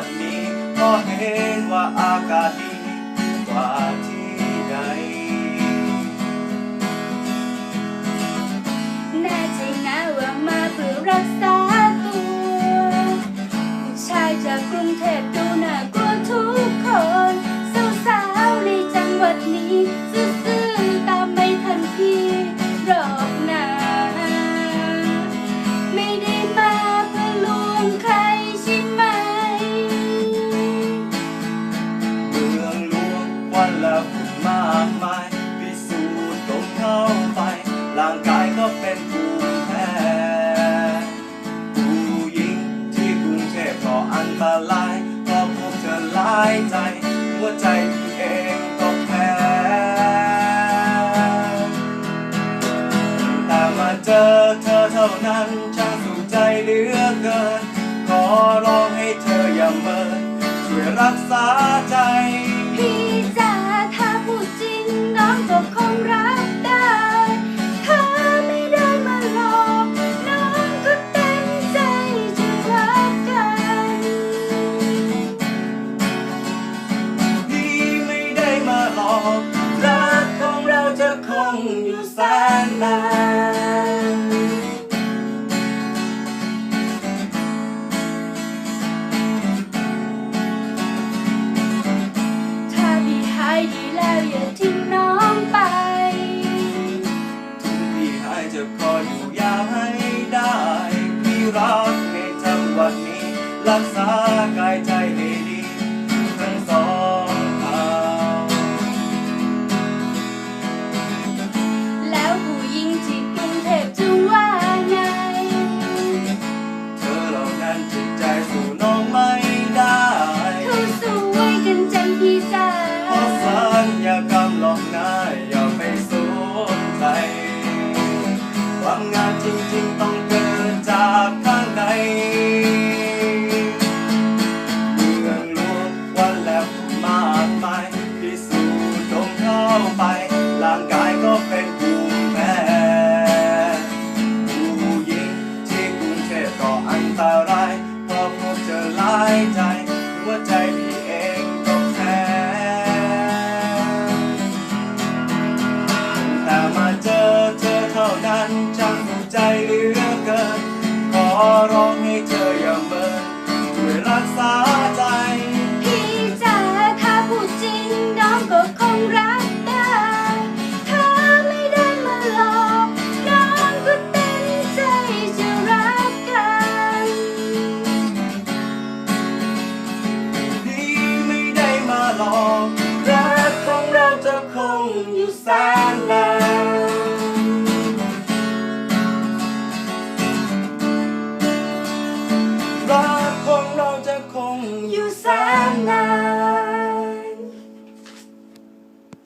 ันนี้ก็เห็นว่าอากาศดีกว่าที่ไหนแน่ใจนะว่ามาเพื่อรักษาตัวผู้ชายจากกรุงเทพดูน่ากลัวทุกคนสาวๆในจังหวัดนี้ ใจ หัวใจพี่เองก็แพ้แต่มาเจอเธอเท่านั้นช่างสุขใจเหลือเกิน ขอร้องให้เธออย่าเมินช่วยรักษาใจ งอยู่แสนนาน sunlight.